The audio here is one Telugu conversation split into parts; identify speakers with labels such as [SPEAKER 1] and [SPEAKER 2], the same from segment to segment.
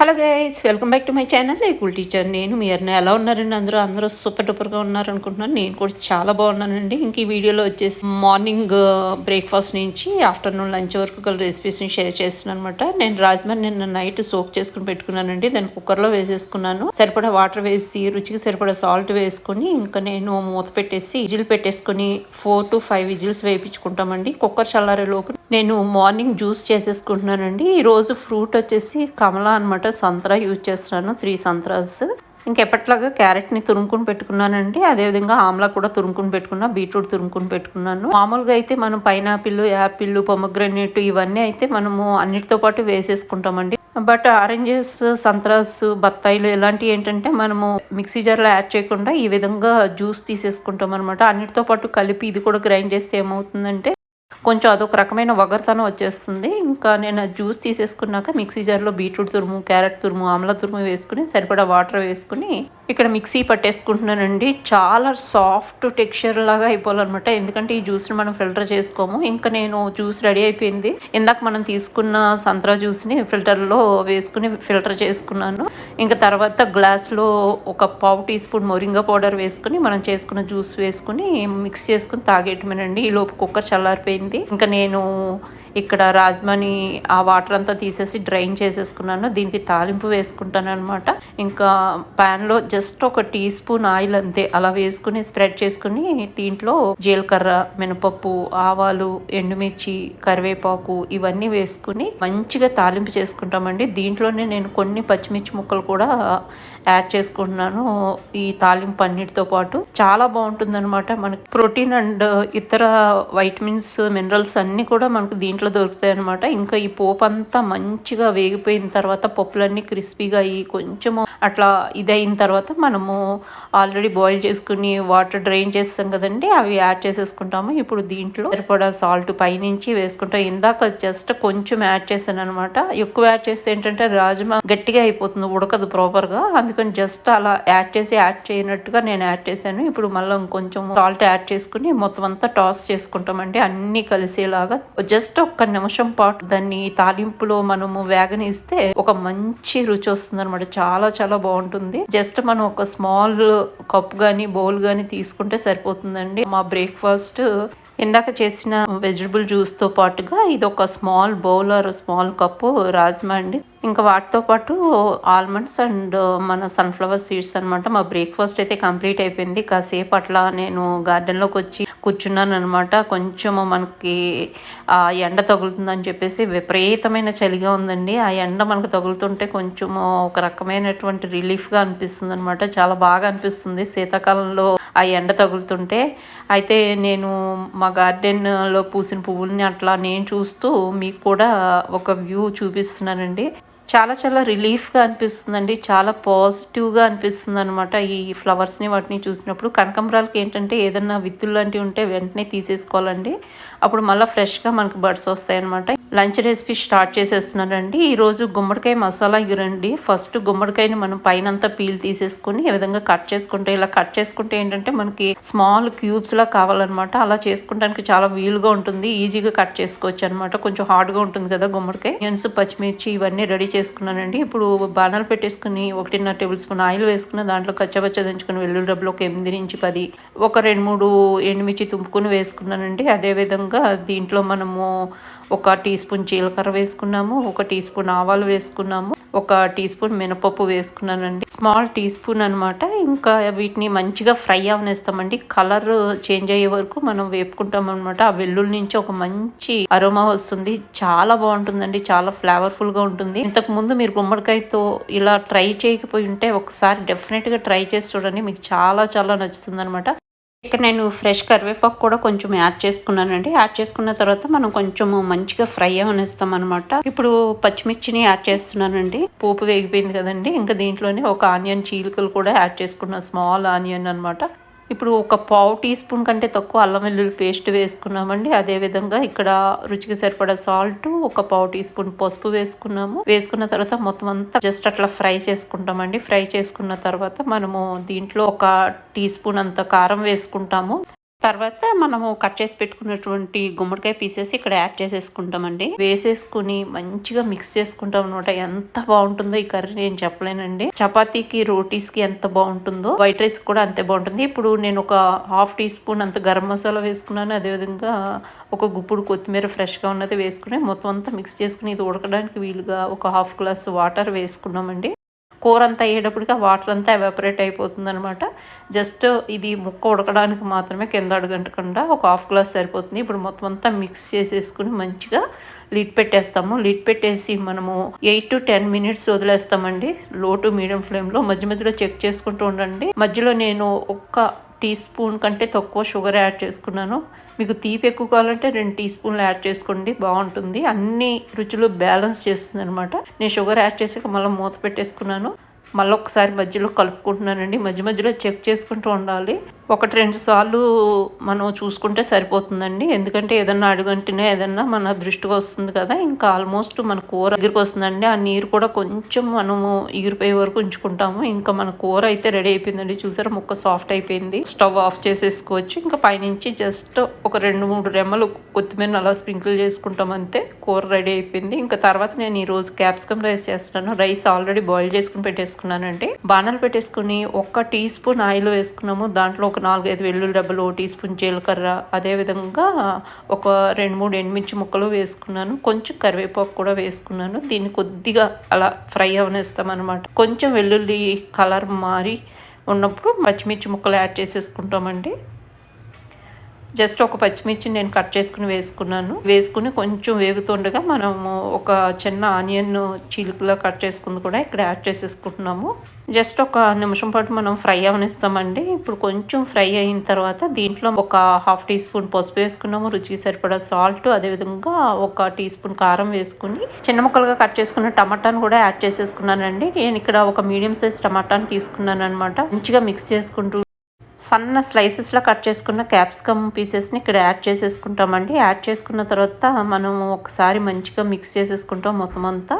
[SPEAKER 1] Hello guys welcome back to my channel. Cool teacher. నేను మీ అన్న ఎలా ఉన్నారండి అందరూ? అందరూ సూపర్ డూపర్గా ఉన్నారు అనుకుంటున్నాను నేను కూడా చాలా బాగున్నానండి. ఇంక ఈ వీడియోలో వచ్చేసి మార్నింగ్ బ్రేక్ఫాస్ట్ నుంచి ఆఫ్టర్నూన్ లంచ్ వరకు గల రెసిపీస్ని షేర్ చేస్తున్నాను అనమాట నేను రాజ్మా నిన్న నైట్ సోక్ చేసుకుని పెట్టుకున్నానండి. దాన్ని కుక్కర్లో వేసేసుకున్నాను. సరిపడా వాటర్ వేసి రుచికి సరిపడా సాల్ట్ వేసుకొని ఇంకా నేను మూత పెట్టేసి విజిల్ పెట్టేసుకొని ఫోర్ టు ఫైవ్ విజిల్స్ వేయించుకుంటామండి. కుక్కర్ చల్లారే లోపు నేను మార్నింగ్ జ్యూస్ చేసేసుకుంటున్నానండి. ఈరోజు ఫ్రూట్ వచ్చేసి కమలా అనమాట సంత్రా యూజ్ చేస్తున్నాను. త్రీ సంత్రాస్. ఇంకెప్పట్లాగా క్యారెట్ని తురుముకుని పెట్టుకున్నానండి. అదేవిధంగా ఆమ్లా కూడా తురుముకుని పెట్టుకున్నా బీట్రూట్ తురుముకుని పెట్టుకున్నాను. మామూలుగా అయితే మనం పైనాపిల్ యాపిల్ పొమగ్రనేట్ ఇవన్నీ అయితే మనము అన్నిటితో పాటు వేసేసుకుంటామండి. బట్ ఆరెంజెస్ సంత్రాస్ బత్తాయిలు ఇలాంటివి ఏంటంటే మనము మిక్సీ జార్లో యాడ్ చేయకుండా ఈ విధంగా జ్యూస్ తీసేసుకుంటాం అనమాట అన్నిటితో పాటు కలిపి ఇది కూడా గ్రైండ్ చేస్తే ఏమవుతుందంటే కొంచెం అదొక రకమైన వగరతనం వచ్చేస్తుంది. ఇంకా నేను జ్యూస్ తీసేసుకున్నాక మిక్సీ జార్లో బీట్రూట్ తురుము క్యారెట్ తురుము ఆమ్ల తురుము వేసుకుని సరిపడా వాటర్ వేసుకుని ఇక్కడ మిక్సీ పట్టేసుకుంటున్నానండి. చాలా సాఫ్ట్ టెక్స్చర్ లాగా అయిపోవాలన్నమాట. ఎందుకంటే ఈ జ్యూస్ని మనం ఫిల్టర్ చేసుకోము. ఇంకా నేను జ్యూస్ రెడీ అయిపోయింది. ఇందాక మనం తీసుకున్న సంత్రా జ్యూస్ని ఫిల్టర్లో వేసుకుని ఫిల్టర్ చేసుకున్నాను. ఇంకా తర్వాత గ్లాస్లో ఒక పావు టీ స్పూన్ మొరింగా పౌడర్ వేసుకుని మనం చేసుకున్న జ్యూస్ వేసుకుని మిక్స్ చేసుకుని తాగేయటమేనండి. ఈ లోపు కుక్కర్ చల్లారిపోయింది. ఇంకా నేను ఇక్కడ రాజ్మాని ఆ వాటర్ అంతా తీసేసి డ్రైన్ చేసేసుకున్నాను. దీనికి తాలింపు వేసుకుంటాను అనమాట ఇంకా ప్యాన్లో జస్ట్ ఒక టీ స్పూన్ ఆయిల్ అంతే. అలా వేసుకుని స్ప్రెడ్ చేసుకుని దీంట్లో జీలకర్ర మినపప్పు ఆవాలు ఎండుమిర్చి కరివేపాకు ఇవన్నీ వేసుకుని మంచిగా తాలింపు చేసుకుంటామండి. దీంట్లోనే నేను కొన్ని పచ్చిమిర్చి ముక్కలు కూడా యాడ్ చేసుకుంటున్నాను. ఈ తాలింపు అన్నిటితో పాటు చాలా బాగుంటుంది అనమాట మనకి ప్రోటీన్ అండ్ ఇతర వైటమిన్స్ మినరల్స్ అన్నీ కూడా మనకు దీంట్లో దొరుకుతాయి అనమాట ఇంకా ఈ పోపు అంతా మంచిగా వేగిపోయిన తర్వాత పప్పులన్నీ క్రిస్పీగా అయ్యి కొంచెము అట్లా ఇదైన తర్వాత మనము ఆల్రెడీ బాయిల్ చేసుకుని వాటర్ డ్రైన్ చేస్తాం కదండి అవి యాడ్ చేసేసుకుంటాము. ఇప్పుడు దీంట్లో సరిపడా సాల్ట్ పైనుంచి వేసుకుంటాం. ఇందాక జస్ట్ కొంచెం యాడ్ చేశాను అనమాట ఎక్కువ యాడ్ చేస్తే ఏంటంటే రాజ్మా గట్టిగా అయిపోతుంది ఉడకదు ప్రాపర్గా. అందుకని జస్ట్ అలా యాడ్ చేసి యాడ్ చేయనట్టుగా నేను యాడ్ చేశాను. ఇప్పుడు మళ్ళీ ఇంకొంచెం సాల్ట్ యాడ్ చేసుకుని మొత్తం అంతా టాస్ చేసుకుంటామండి. అన్ని కలిసేలాగా జస్ట్ ఒక్క నిమిషం పాటు దాన్ని తాలింపులో మనము వేగనిస్తే ఒక మంచి రుచి వస్తుంది అనమాట చాలా చాలా బాగుంటుంది. జస్ట్ మనం ఒక స్మాల్ కప్ గానీ బౌల్ గానీ తీసుకుంటే సరిపోతుందండి. మా బ్రేక్ఫాస్ట్ ఇందాక చేసిన వెజిటబుల్ జ్యూస్తో పాటుగా ఇది ఒక small bowl or small cup rajma అండి. ఇంకా వాటితో పాటు ఆల్మండ్స్ అండ్ మన సన్ఫ్లవర్ సీడ్స్ అనమాట మా బ్రేక్ఫాస్ట్ అయితే కంప్లీట్ అయిపోయింది. కాసేపు అట్లా నేను గార్డెన్లోకి వచ్చి కూర్చున్నాను అనమాట కొంచెము మనకి ఆ ఎండ తగులుతుందని చెప్పేసి విపరీతమైన చలిగా ఉందండి. ఆ ఎండ మనకు తగులుతుంటే కొంచెము ఒక రకమైనటువంటి రిలీఫ్గా అనిపిస్తుంది అనమాట చాలా బాగా అనిపిస్తుంది శీతాకాలంలో ఆ ఎండ తగులుతుంటే. అయితే నేను మా గార్డెన్లో పూసిన పువ్వుల్ని అట్లా నేను చూస్తూ మీకు కూడా ఒక వ్యూ చూపిస్తున్నానండి. చాలా చాలా రిలీఫ్గా అనిపిస్తుందండి. చాలా పాజిటివ్గా అనిపిస్తుంది అనమాట ఈ ఫ్లవర్స్ని వాటిని చూసినప్పుడు. కనకంబరాలకి ఏంటంటే ఏదన్నా విత్తులు లాంటివి ఉంటే వెంటనే తీసేసుకోవాలండి. అప్పుడు మళ్ళీ ఫ్రెష్గా మనకు బర్డ్స్ వస్తాయి అనమాట లంచ్ రెసిపీ స్టార్ట్ చేసేస్తున్నానండి. ఈరోజు గుమ్మడికాయ మసాలా ఇరండి ఫస్ట్ గుమ్మడికాయని మనం పైనంతా పీల్ తీసేసుకుని ఈ విధంగా కట్ చేసుకుంటే ఇలా కట్ చేసుకుంటే ఏంటంటే మనకి స్మాల్ క్యూబ్స్ లా కావాలన్నమాట. అలా చేసుకోవడానికి చాలా వీలుగా ఉంటుంది. ఈజీగా కట్ చేసుకోవచ్చు అనమాట కొంచెం హార్డ్గా ఉంటుంది కదా గుమ్మడికాయ. ఆనియన్స్ పచ్చిమిర్చి ఇవన్నీ రెడీ చేసుకున్నానండి. ఇప్పుడు బాణాలు పెట్టేసుకుని ఒకటిన్నర టేబుల్ స్పూన్ ఆయిల్ వేసుకున్న దాంట్లో కచ్చబచ్చ దంచుకుని వెల్లుల్లి డబ్బులు ఒక ఎనిమిది నుంచి పది ఒక రెండు మూడు ఎండుమిర్చి తుంపుకుని వేసుకున్నానండి. అదేవిధంగా దీంట్లో మనము ఒక టీ స్పూన్ జీలకర్ర వేసుకున్నాము ఒక టీ స్పూన్ ఆవాలు వేసుకున్నాము ఒక టీ స్పూన్ మినపప్పు వేసుకున్నానండి. స్మాల్ టీ స్పూన్ అనమాట ఇంకా వీటిని మంచిగా ఫ్రై అవనేస్తామండి. కలర్ చేంజ్ అయ్యే వరకు మనం వేపుకుంటాం అనమాట ఆ వెల్లుల్లి నుంచి ఒక మంచి అరోమా వస్తుంది. చాలా బాగుంటుందండి. చాలా ఫ్లేవర్ఫుల్గా ఉంటుంది. ఇంతకు ముందు మీరు గుమ్మడికాయతో ఇలా ట్రై చేయకపోయి ఉంటే ఒకసారి డెఫినెట్గా ట్రై చేసి చూడండి. మీకు చాలా చాలా నచ్చుతుంది అనమాట ఇక్కడ నేను ఫ్రెష్ కరివేపాకు కూడా కొంచెం యాడ్ చేసుకున్నానండి. యాడ్ చేసుకున్న తర్వాత మనం కొంచెం మంచిగా ఫ్రై అవనిస్తాం అనమాట ఇప్పుడు పచ్చిమిర్చిని యాడ్ చేస్తున్నానండి. పోపు వేగిపోయింది కదండి. ఇంకా దీంట్లోనే ఒక ఆనియన్ చీలికలు కూడా యాడ్ చేసుకున్నాను స్మాల్ ఆనియన్ అనమాట ఇప్పుడు ఒక పావు టీ స్పూన్ కంటే తక్కువ అల్లం వెల్లుల్లి పేస్ట్ వేసుకున్నామండి. అదేవిధంగా ఇక్కడ రుచికి సరిపడా సాల్ట్ ఒక పావు టీ స్పూన్ పసుపు వేసుకున్నాము. వేసుకున్న తర్వాత మొత్తం అంతా జస్ట్ అట్లా ఫ్రై చేసుకుంటామండి. ఫ్రై చేసుకున్న తర్వాత మనము దీంట్లో ఒక టీ స్పూన్ అంత కారం వేసుకుంటాము. తర్వాత మనము కట్ చేసి పెట్టుకున్నటువంటి గుమ్మడికాయ పీసెస్ ఇక్కడ యాడ్ చేసేసుకుంటామండి. వేసేసుకుని మంచిగా మిక్స్ చేసుకుంటాం అనమాట ఎంత బాగుంటుందో ఈ కర్రీ నేను చెప్పలేనండి. చపాతీకి రోటీస్కి ఎంత బాగుంటుందో వైట్ రైస్ కూడా అంతే బాగుంటుంది. ఇప్పుడు నేను ఒక హాఫ్ టీ స్పూన్ అంత గరం మసాలా వేసుకున్నాను. అదేవిధంగా ఒక గుప్పుడు కొత్తిమీర ఫ్రెష్గా ఉన్నది వేసుకుని మొత్తం అంతా మిక్స్ చేసుకుని ఇది ఉడకడానికి వీలుగా ఒక హాఫ్ గ్లాస్ వాటర్ వేసుకున్నామండి. కూర అంతా అయ్యేటప్పటికి ఆ వాటర్ అంతా ఎవాపరేట్ అయిపోతుంది అనమాట జస్ట్ ఇది ముక్క ఉడకడానికి మాత్రమే కింద అడుగంటకుండా ఒక హాఫ్ గ్లాస్ సరిపోతుంది. ఇప్పుడు మొత్తం అంతా మిక్స్ చేసేసుకుని మంచిగా లిడ్ పెట్టేస్తాము. లిడ్ పెట్టేసి మనము ఎయిట్ టు టెన్ మినిట్స్ వదిలేస్తామండి. లో టు మీడియం ఫ్లేమ్లో మధ్య మధ్యలో చెక్ చేసుకుంటూ ఉండండి. మధ్యలో నేను ఒక్క టీ స్పూన్ కంటే తక్కువ షుగర్ యాడ్ చేసుకున్నాను. మీకు తీపి ఎక్కువ కావాలంటే రెండు టీ స్పూన్లు యాడ్ చేసుకోండి బాగుంటుంది. అన్ని రుచులు బ్యాలెన్స్ చేస్తుంది అనమాట నేను షుగర్ యాడ్ చేసాక మళ్ళీ మూత పెట్టేసుకున్నాను. మళ్ళీ ఒకసారి మధ్యలో కలుపుకుంటున్నానండి. మధ్య మధ్యలో చెక్ చేసుకుంటూ ఉండాలి. ఒకటి రెండు సార్లు మనం చూసుకుంటే సరిపోతుందండి. ఎందుకంటే ఏదన్నా అడుగంటేనే ఏదన్నా మన దృష్టికి వస్తుంది కదా. ఇంకా ఆల్మోస్ట్ మన కూర ఎగిరికి వస్తుందండి. ఆ నీరు కూడా కొంచెం మనము ఎగిరిపోయే వరకు ఉంచుకుంటాము. ఇంకా మన కూర అయితే రెడీ అయిపోయిందండి. చూసారా ముక్క సాఫ్ట్ అయిపోయింది. స్టవ్ ఆఫ్ చేసేసుకోవచ్చు. ఇంకా పైనుంచి జస్ట్ ఒక రెండు మూడు రెమ్మలు కొత్తిమీర అలా స్ప్రింకిల్ చేసుకుంటాం అంతే. కూర రెడీ అయిపోయింది. ఇంకా తర్వాత నేను ఈరోజు క్యాప్సికమ్ రైస్ చేస్తున్నాను. రైస్ ఆల్రెడీ బాయిల్ చేసుకుని పెట్టేసుకున్నానండి బాణాలు పెట్టేసుకుని ఒక్క టీ స్పూన్ ఆయిల్ వేసుకున్నాము. దాంట్లో ఒక నాలుగైదు వెల్లుల్లి డబ్బులు టీ స్పూన్ జీలకర్ర అదేవిధంగా ఒక రెండు మూడు ఎండుమిర్చి ముక్కలు వేసుకున్నాను. కొంచెం కరివేపాకు కూడా వేసుకున్నాను. దీన్ని కొద్దిగా అలా ఫ్రై అవనేస్తాం అనమాట కొంచెం వెల్లుల్లి కలర్ మారి ఉన్నప్పుడు పచ్చిమిర్చి ముక్కలు యాడ్ చేసేసుకుంటామండి. జస్ట్ ఒక పచ్చిమిర్చి నేను కట్ చేసుకుని వేసుకున్నాను. వేసుకుని కొంచెం వేగుతుండగా మనము ఒక చిన్న ఆనియన్ చీలికలో కట్ చేసుకుంది కూడా ఇక్కడ యాడ్ చేసేసుకుంటున్నాము. జస్ట్ ఒక నిమిషం పాటు మనం ఫ్రై అవనిస్తామండి. ఇప్పుడు కొంచెం ఫ్రై అయిన తర్వాత దీంట్లో ఒక హాఫ్ టీ స్పూన్ పసుపు వేసుకున్నాము. రుచికి సరిపడా సాల్ట్ అదేవిధంగా ఒక టీ స్పూన్ కారం వేసుకుని చిన్న ముక్కలుగా కట్ చేసుకున్న టమాటాను కూడా యాడ్ చేసేసుకున్నానండి. నేను ఇక్కడ ఒక మీడియం సైజ్ టమాటాను తీసుకున్నాను అనమాట మంచిగా మిక్స్ చేసుకుంటూ సన్న స్లైసెస్లో కట్ చేసుకున్న క్యాప్సికమ్ పీసెస్ని ఇక్కడ యాడ్ చేసేసుకుంటామండి. యాడ్ చేసుకున్న తర్వాత మనం ఒకసారి మంచిగా మిక్స్ చేసేసుకుంటాం మొత్తం అంతా.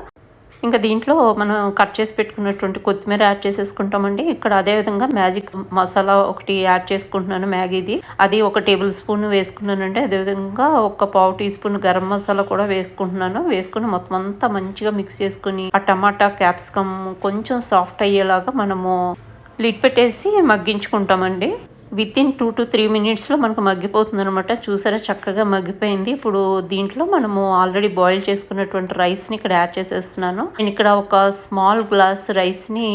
[SPEAKER 1] ఇంకా దీంట్లో మనం కట్ చేసి పెట్టుకున్నటువంటి కొత్తిమీర యాడ్ చేసేసుకుంటామండి. ఇక్కడ అదేవిధంగా మ్యాజిక్ మసాలా ఒకటి యాడ్ చేసుకుంటున్నాను మ్యాగీది. అది ఒక టేబుల్ స్పూన్ వేసుకున్నానండి. అదేవిధంగా ఒక పావు టీ స్పూన్ గరం మసాలా కూడా వేసుకుంటున్నాను. వేసుకుని మొత్తం అంతా మంచిగా మిక్స్ చేసుకుని ఆ టమాటా క్యాప్సికమ్ కొంచెం సాఫ్ట్ అయ్యేలాగా మనము లిడ్ పెట్టేసి మగ్గించుకుంటామండి. Within two to three మినిట్స్లో మనకు మగ్గిపోతుంది అనమాట చూసారా చక్కగా మగ్గిపోయింది. ఇప్పుడు దీంట్లో మనము ఆల్రెడీ బాయిల్ చేసుకున్నటువంటి రైస్ని ఇక్కడ యాడ్ చేసేస్తున్నాను. నేను ఇక్కడ ఒక స్మాల్ గ్లాస్ రైస్ని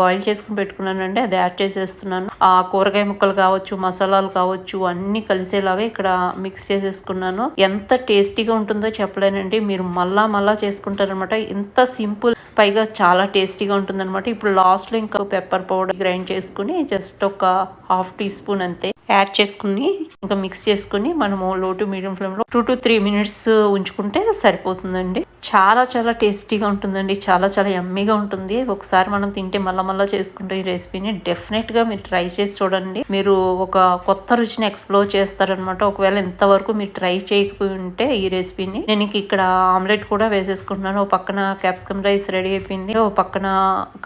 [SPEAKER 1] బాయిల్ చేసుకుని పెట్టుకున్నానండి. అది యాడ్ చేసేస్తున్నాను. ఆ కూరగాయ ముక్కలు కావచ్చు మసాలాలు కావచ్చు అన్నీ కలిసేలాగా ఇక్కడ మిక్స్ చేసేసుకున్నాను. ఎంత టేస్టీగా ఉంటుందో చెప్పలేనండి. మీరు మళ్ళా మళ్ళా చేసుకుంటారనమాట ఇంత సింపుల్ పైగా చాలా టేస్టీగా ఉంటుందన్నమాట. ఇప్పుడు లాస్ట్లో ఇంకా పెప్పర్ పౌడర్ గ్రైండ్ చేసుకుని జస్ట్ ఒక హాఫ్ టీ స్పూన్ అంతే. యాడ్ చేసుకుని ఇంకా మిక్స్ చేసుకుని మనము లో టు మీడియం ఫ్లేమ్లో టూ టు త్రీ మినిట్స్ ఉంచుకుంటే సరిపోతుందండి. చాలా చాలా టేస్టీగా ఉంటుందండి. చాలా చాలా ఎమ్మీగా ఉంటుంది. ఒకసారి మనం తింటే మళ్ళా మళ్ళీ చేసుకుంటే ఈ రెసిపీని డెఫినెట్గా మీరు ట్రై చేసి చూడండి. మీరు ఒక కొత్త రుచిని ఎక్స్ప్లోర్ చేస్తారనమాట ఒకవేళ ఇంతవరకు మీరు ట్రై చేయకపోయి ఉంటే ఈ రెసిపీని నేను ఇక్కడ ఆమ్లెట్ కూడా వేసేసుకుంటున్నాను. ఒక పక్కన క్యాప్సికమ్ రైస్ రెడీ అయిపోయింది. ఓ పక్కన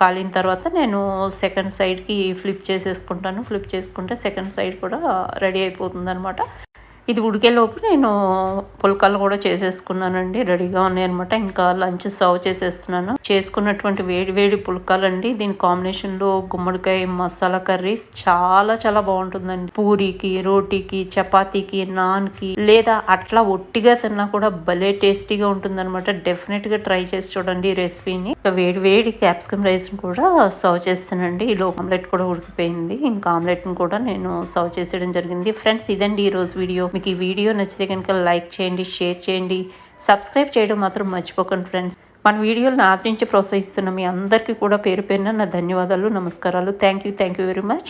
[SPEAKER 1] కాలిన తర్వాత నేను సెకండ్ సైడ్కి ఫ్లిప్ చేసేసుకుంటాను. ఫ్లిప్ చేసుకుంటే సెకండ్ సైడ్ కూడా రెడీ అయిపోతుంది అనమాట ఇది ఉడికేలోపు నేను పుల్కాలు కూడా చేసేసుకున్నానండి రెడీగా ఉన్నాయన్నమాట. ఇంకా లంచ్ సర్వ్ చేసేస్తున్నాను. చేసుకున్నటువంటి వేడి వేడి పుల్కాలండి. దీని కాంబినేషన్లో గుమ్మడికాయ మసాలా కర్రీ చాలా చాలా బాగుంటుందండి. పూరికి రోటీకి చపాతీకి నాన్కి లేదా అట్లా ఒట్టిగా తిన్నా కూడా భలే టేస్టీగా ఉంటుందన్నమాట. డెఫినెట్గా ట్రై చేసి చూడండి ఈ రెసిపీని. ఇంకా వేడి వేడి క్యాప్సికమ్ రైస్ని కూడా సర్వ్ చేస్తానండి. ఈలో ఆమ్లెట్ కూడా ఉడికిపోయింది. ఇంకా ఆమ్లెట్ని కూడా నేను సర్వ్ చేసేయడం జరిగింది. ఫ్రెండ్స్ ఇదండి ఈ రోజు వీడియో. మీకు ఈ వీడియో నచ్చితే కనుక లైక్ చేయండి షేర్ చేయండి సబ్స్క్రైబ్ చేయడం మాత్రం మర్చిపోకండి ఫ్రెండ్స్. మన వీడియోలను ఆదరించి ప్రోత్సహిస్తున్న మీ అందరికీ కూడా పేరు పేరున నా ధన్యవాదాలు నమస్కారాలు. Thank you thank you very much.